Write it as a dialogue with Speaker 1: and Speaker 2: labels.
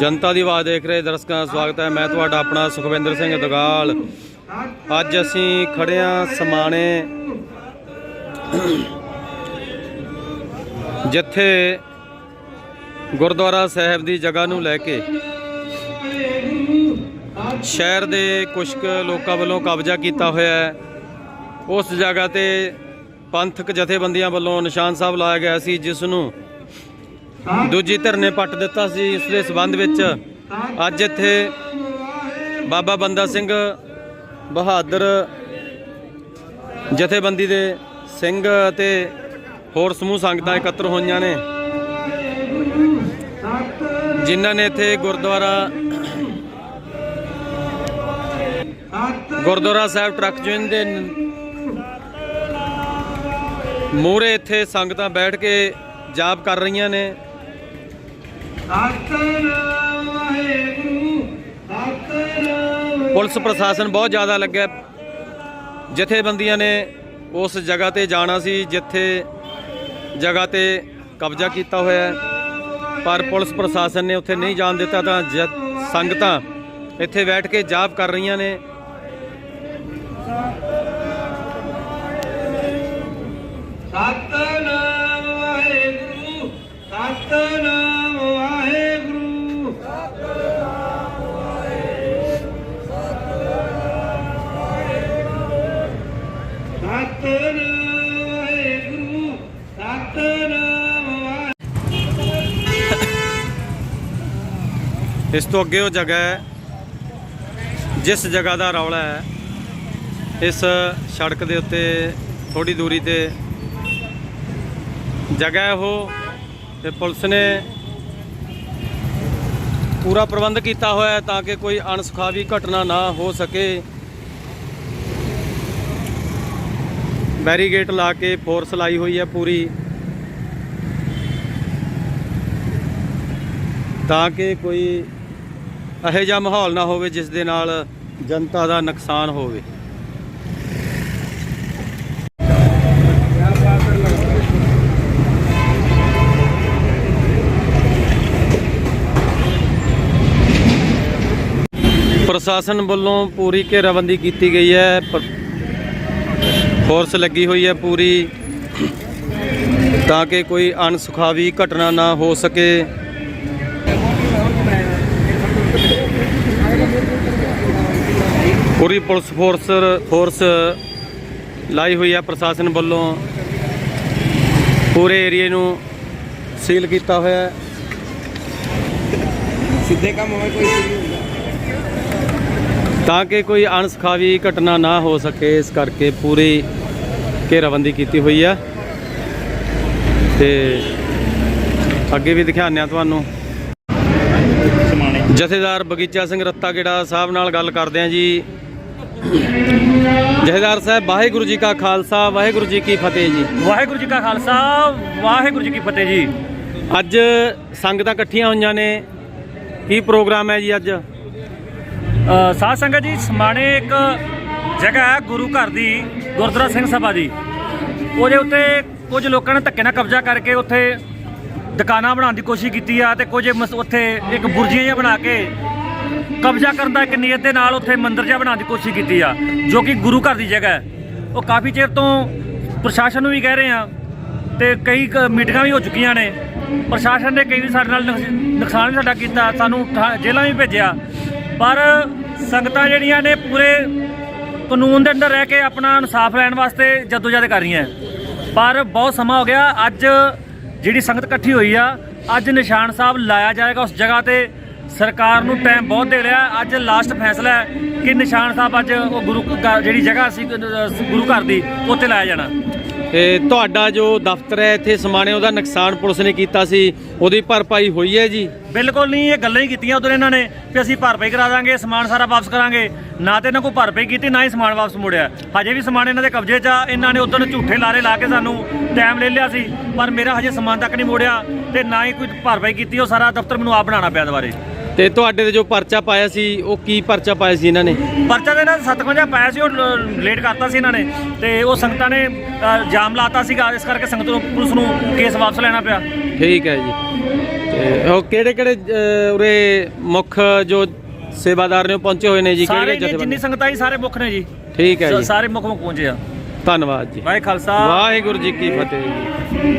Speaker 1: ਜਨਤਾ ਦੀ ਆਵਾਜ਼ ਦੇਖ ਰਹੇ ਦਰਸ਼ਕਾਂ ਦਾ ਸਵਾਗਤ ਹੈ। ਮੈਂ ਤੁਹਾਡਾ ਆਪਣਾ ਸੁਖਵਿੰਦਰ ਸਿੰਘ ਦਗਾਲ ਅੱਜ ਅਸੀਂ ਖੜੇ ਹਾਂ ਸਮਾਣੇ ਜਿੱਥੇ ਗੁਰਦੁਆਰਾ ਸਾਹਿਬ ਦੀ ਜਗ੍ਹਾ ਨੂੰ ਲੈ ਕੇ ਸ਼ਹਿਰ ਦੇ ਕੁਝ ਕੁ ਲੋਕਾਂ ਵੱਲੋਂ ਕਬਜ਼ਾ ਕੀਤਾ ਹੋਇਆ ਹੈ। ਉਸ ਜਗ੍ਹਾ ਤੇ ਪੰਥਕ ਜਥੇਬੰਦੀਆਂ ਵੱਲੋਂ ਨਿਸ਼ਾਨ ਸਾਹਿਬ ਲਾਇਆ ਗਿਆ ਸੀ, ਜਿਸ ਨੂੰ ਦੂਜੀ ਧਿਰ ਨੇ ਪੱਟ ਦਿੱਤਾ ਸੀ, ਇਸ ਦੇ ਸਬੰਧ ਵਿੱਚ ਅੱਜ ਇੱਥੇ ਬਾਬਾ ਬੰਦਾ ਸਿੰਘ ਬਹਾਦਰ ਜਥੇਬੰਦੀ ਦੇ ਸਿੰਘ ਅਤੇ ਹੋਰ ਸਮੂਹ ਸੰਗਤਾਂ ਇਕੱਤਰ ਹੋਈਆਂ ਨੇ, ਜਿਨ੍ਹਾਂ ਨੇ ਇੱਥੇ ਗੁਰਦੁਆਰਾ ਗੁਰਦੁਆਰਾ ਸਾਹਿਬ ਟਰੱਕ ਯੂਨੀਅਨ ਦੇ ਮੂਹਰੇ ਇੱਥੇ ਸੰਗਤਾਂ ਬੈਠ ਕੇ ਜਾਪ ਕਰ ਰਹੀਆਂ ਨੇ। ਪੁਲਿਸ ਪ੍ਰਸ਼ਾਸਨ ਬਹੁਤ ਜ਼ਿਆਦਾ ਲੱਗਿਆ। ਜਥੇਬੰਦੀਆਂ ਨੇ ਉਸ ਜਗ੍ਹਾ ਤੇ ਜਾਣਾ ਸੀ, ਜਿੱਥੇ ਜਗ੍ਹਾ ਤੇ ਕਬਜ਼ਾ ਕੀਤਾ ਹੋਇਆ ਹੈ। ਪਰ ਪੁਲਿਸ ਪ੍ਰਸ਼ਾਸਨ ਨੇ ਉੱਥੇ ਨਹੀਂ ਜਾਣ ਦਿੱਤਾ ਤਾਂ ਜ- ਸੰਗਤਾਂ ਇੱਥੇ ਬੈਠ ਕੇ ਜਾਪ ਕਰ ਰਹੀਆਂ ਨੇ।
Speaker 2: ਸਤਨਾਮ ਸਤਨਾਮ ਸਤਨਾਮ
Speaker 1: ਇਸ ਤੋਂ ਅੱਗੇ ਉਹ ਜਗ੍ਹਾ ਹੈ, ਜਿਸ ਜਗ੍ਹਾ ਦਾ ਰੌਲਾ ਹੈ, ਇਸ ਸੜਕ ਦੇ ਉੱਤੇ ਥੋੜੀ ਦੂਰੀ ਤੇ ਜਗ੍ਹਾ ਹੈ ਉਹ, ਤੇ ਪੁਲਿਸ ਨੇ ਪੂਰਾ ਪ੍ਰਬੰਧ ਕੀਤਾ ਹੋਇਆ ਹੈ ਤਾਂ ਕਿ ਕੋਈ ਅਣਸੁਖਾਵੀ ਘਟਨਾ ਨਾ ਹੋ ਸਕੇ। ਬੈਰੀਗੇਟ ਲਾ ਕੇ ਫੋਰਸ ਲਾਈ ਹੋਈ ਹੈ ਪੂਰੀ। ਤਾਂ ਕਿ ਕੋਈ ਇਹੋ ਜਿਹਾ ਮਾਹੌਲ ਨਾ ਹੋਵੇ ਜਿਸ ਦੇ ਨਾਲ ਜਨਤਾ ਦਾ ਨੁਕਸਾਨ ਹੋਵੇ। ਪ੍ਰਸ਼ਾਸਨ ਵੱਲੋਂ ਪੂਰੀ ਘੇਰਾਬੰਦੀ ਕੀਤੀ ਗਈ ਹੈ। ਫੋਰਸ ਲੱਗੀ ਹੋਈ ਹੈ ਪੂਰੀ ਤਾਂ ਕਿ ਕੋਈ ਅਣਸੁਖਾਵੀ ਘਟਨਾ ਨਾ ਹੋ ਸਕੇ। ਪੂਰੀ ਪੁਲਿਸ ਫੋਰਸ ਫੋਰਸ ਲਾਈ ਹੋਈ ਹੈ ਪ੍ਰਸ਼ਾਸਨ ਵੱਲੋਂ। ਪੂਰੇ ਏਰੀਏ ਨੂੰ ਸੀਲ ਕੀਤਾ ਹੋਇਆ ਹੈ।
Speaker 2: ਸਿੱਧੇ ਕੰਮ ਹੋਵੇ ਕੋਈ
Speaker 1: ਤਾਂ ਕਿ ਕੋਈ ਅਣਸੁਖਾਵੀ ਘਟਨਾ ਨਾ ਹੋ ਸਕੇ ਇਸ ਕਰਕੇ ਪੂਰੀ ਘੇਰਾਬੰਦੀ ਕੀਤੀ ਹੋਈ ਹੈ ਤੇ ਅੱਗੇ ਵੀ ਦਿਖਾਉਂਦੇ ਹਾਂ ਤੁਹਾਨੂੰ। ਜਥੇਦਾਰ ਬਗੀਚਾ ਸਿੰਘ ਰੱਤਾ ਗੇੜਾ ਸਾਹਿਬ ਨਾਲ ਗੱਲ ਕਰਦੇ ਹਾਂ ਜੀ। ਜਥੇਦਾਰ ਸਾਹਿਬ ਵਾਹਿਗੁਰੂ ਜੀ ਕਾ ਖਾਲਸਾ ਵਾਹਿਗੁਰੂ ਜੀ ਕੀ ਫਤਿਹ ਜੀ।
Speaker 3: ਵਾਹਿਗੁਰੂ ਜੀ ਕਾ ਖਾਲਸਾ ਵਾਹਿਗੁਰੂ ਜੀ ਕੀ ਫਤਿਹ ਜੀ।
Speaker 1: ਅੱਜ ਸੰਗਤਾਂ ਇਕੱਠੀਆਂ ਹੋਈਆਂ ਨੇ। ਕੀ ਪ੍ਰੋਗਰਾਮ ਹੈ ਜੀ ਅੱਜ?
Speaker 3: ਸਾਧ ਸੰਗਤ ਜੀ ਸਮਾਣੇ ਇੱਕ ਜਗ੍ਹਾ ਹੈ ਗੁਰੂ ਘਰ ਦੀ। ਗੁਰਦੁਆਰਾ ਸਿੰਘ ਸਭਾ ਦੀ ਉਹਦੇ ਉੱਤੇ ਕੁਝ ਲੋਕਾਂ ਨੇ ਧੱਕੇ ਨਾਲ ਕਬਜ਼ਾ ਕਰਕੇ ਉੱਥੇ ਦੁਕਾਨਾਂ ਬਣਾਉਣ ਦੀ ਕੋਸ਼ਿਸ਼ ਕੀਤੀ ਆ ਤੇ ਕੁਝ ਮਸ- ਉੱਥੇ ਇੱਕ ਬੁਰਜੀਆਂ ਜਿਹਾ ਬਣਾ ਕੇ ਕਬਜ਼ਾ ਕਰਨ ਦਾ ਇੱਕ ਨੀਅਤ ਦੇ ਨਾਲ ਉੱਥੇ ਮੰਦਿਰ ਜਿਹਾ ਬਣਾਉਣ ਦੀ ਕੋਸ਼ਿਸ਼ ਕੀਤੀ ਆ, ਜੋ ਕਿ ਗੁਰੂ ਘਰ ਦੀ ਜਗ੍ਹਾ ਹੈ। ਉਹ ਕਾਫੀ ਚਿਰ ਤੋਂ ਪ੍ਰਸ਼ਾਸਨ ਨੂੰ ਵੀ ਕਹਿ ਰਹੇ ਆ ਤੇ ਕਈ ਕੁ ਮੀਟਿੰਗਾਂ ਵੀ ਹੋ ਚੁੱਕੀਆਂ ਨੇ। ਪ੍ਰਸ਼ਾਸਨ ਨੇ ਕਈ ਵੀ ਸਾਡੇ ਨਾਲ ਨੁਕਸ- ਨੁਕਸਾਨ ਵੀ ਸਾਡਾ ਕੀਤਾ, ਸਾਨੂੰ ਠਾ- ਜੇਲ੍ਹਾਂ ਵੀ ਭੇਜਿਆ। ਪਰ ਸੰਗਤਾਂ ਜਿਹੜੀਆਂ ਨੇ ਪੂਰੇ ਕਾਨੂੰਨ ਦੇ ਅੰਦਰ ਰਹਿ ਕੇ ਆਪਣਾ ਇਨਸਾਫ ਲੈਣ ਵਾਸਤੇ ਜਦੋਜਹਿਦ ਕਰ ਰਹੀਆਂ। ਪਰ ਬਹੁਤ ਸਮਾਂ ਹੋ ਗਿਆ, ਅੱਜ ਜਿਹੜੀ ਸੰਗਤ ਇਕੱਠੀ ਹੋਈ ਆ, ਅੱਜ ਨਿਸ਼ਾਨ ਸਾਹਿਬ ਲਾਇਆ ਜਾਏਗਾ ਉਸ ਜਗ੍ਹਾ ਤੇ। ਸਰਕਾਰ ਨੂੰ ਟਾਈਮ ਬਹੁਤ ਦੇ ਰਿਹਾ, ਅੱਜ ਲਾਸਟ ਫੈਸਲਾ ਹੈ ਕਿ ਨਿਸ਼ਾਨ ਸਾਹਿਬ ਅੱਜ ਉਹ ਗੁਰੂ ਜਿਹੜੀ ਜਗ੍ਹਾ ਸੀ ਗੁਰੂ ਘਰ ਦੀ, ਉੱਥੇ ਲਾਇਆ ਜਾਣਾ।
Speaker 1: ਤੇ ਤੁਹਾਡਾ ਜੋ ਦਫ਼ਤਰ ਹੈ, ਇੱਥੇ ਸਮਾਣੇ ਉਹਦਾ ਨੁਕਸਾਨ ਪੁਲਿਸ ਨੇ ਕੀਤਾ ਸੀ, ਉਹਦੀ ਭਰਪਾਈ ਹੋਈ ਹੈ ਜੀ?
Speaker 3: ਬਿਲਕੁਲ ਨਹੀਂ, ਇਹ ਗੱਲਾਂ ਹੀ ਕੀਤੀਆਂ ਉਧਰ ਇਹਨਾਂ ਨੇ ਕਿ ਅਸੀਂ ਭਰਪਾਈ ਕਰਾ ਦਾਂਗੇ, ਸਮਾਨ ਸਾਰਾ ਵਾਪਸ ਕਰਾਂਗੇ। ਨਾ ਤੇ ਇਹਨਾਂ ਕੋਈ ਭਰਪਾਈ ਕੀਤੀ, ਨਾ ਹੀ ਸਮਾਨ ਵਾਪਸ ਮੁੜਿਆ। ਹਜੇ ਵੀ ਸਮਾਨ ਇਹਨਾਂ ਦੇ ਕਬਜ਼ੇ 'ਚ ਆ, ਇਹਨਾਂ ਨੇ ਉਧਰ ਝੂਠੇ ਲਾਰੇ ਲਾ ਕੇ ਸਾਨੂੰ ਟਾਈਮ ਲੈ ਲਿਆ ਸੀ, ਪਰ ਮੇਰਾ ਹਜੇ ਸਮਾਨ ਤੱਕ ਨਹੀਂ ਮੋੜਿਆ ਤੇ ਨਾ ਹੀ ਕੋਈ ਭਰਪਾਈ ਕੀਤੀ, ਉਹ ਸਾਰਾ ਦਫ਼ਤਰ ਮੈਨੂੰ ਆਪ ਬਣਾਉਣਾ ਪਿਆ ਦੁਬਾਰੇ।
Speaker 1: ਤੇ ਤੁਹਾਡੇ ਤੇ ਜੋ ਪਰਚਾ ਪਾਇਆ ਸੀ ਉਹ ਕੀ ਪਰਚਾ ਪਾਇਆ ਸੀ ਇਹਨਾਂ ਨੇ?
Speaker 3: ਪਰਚਾ ਦੇ ਨਾਲ 57 ਪਾਇਆ ਸੀ ਉਹ ਲੇਟ ਕਰਤਾ ਸੀ ਇਹਨਾਂ ਨੇ। ਤੇ ਉਹ ਸੰਗਤਾਂ ਨੇ ਅ, ਜਾਮ ਲਾਤਾ ਸੀਗਾ ਇਸ ਕਰਕੇ ਸੰਗਤ ਨੂੰ ਪੁਲਿਸ ਨੂੰ ਕੇਸ ਵਾਪਸ ਲੈਣਾ ਪਿਆ।
Speaker 1: ਠੀਕ ਹੈ ਜੀ। ਤੇ ਉਹ ਕਿਹੜੇ ਕਿਹੜੇ ਉਰੇ ਮੁੱਖ ਜੋ ਸੇਵਾਦਾਰ ਨੇ ਉਹ ਪਹੁੰਚੇ ਹੋਏ ਨੇ ਜੀ?
Speaker 3: ਸਾਰੇ
Speaker 1: ਕਿਹੜੇ
Speaker 3: ਨੇ ਜਿੰਨੀ
Speaker 1: ਜਥੇਬੰਦੀ?
Speaker 3: ਸੰਗਤਾਂ ਜੀ ਸਾਰੇ ਮੁੱਖ ਨੇ ਜੀ।
Speaker 1: ਠੀਕ ਹੈ ਜੀ।
Speaker 3: ਸਾਰੇ ਮੁੱਖ ਮੁੱਖ ਪਹੁੰਚੇ ਆ।
Speaker 1: ਧੰਨਵਾਦ ਜੀ।
Speaker 3: ਵਾਹਿ ਖਾਲਸਾ
Speaker 1: ਵਾਹਿਗੁਰੂ ਜੀ ਕੀ ਫਤਿਹ ਜੀ।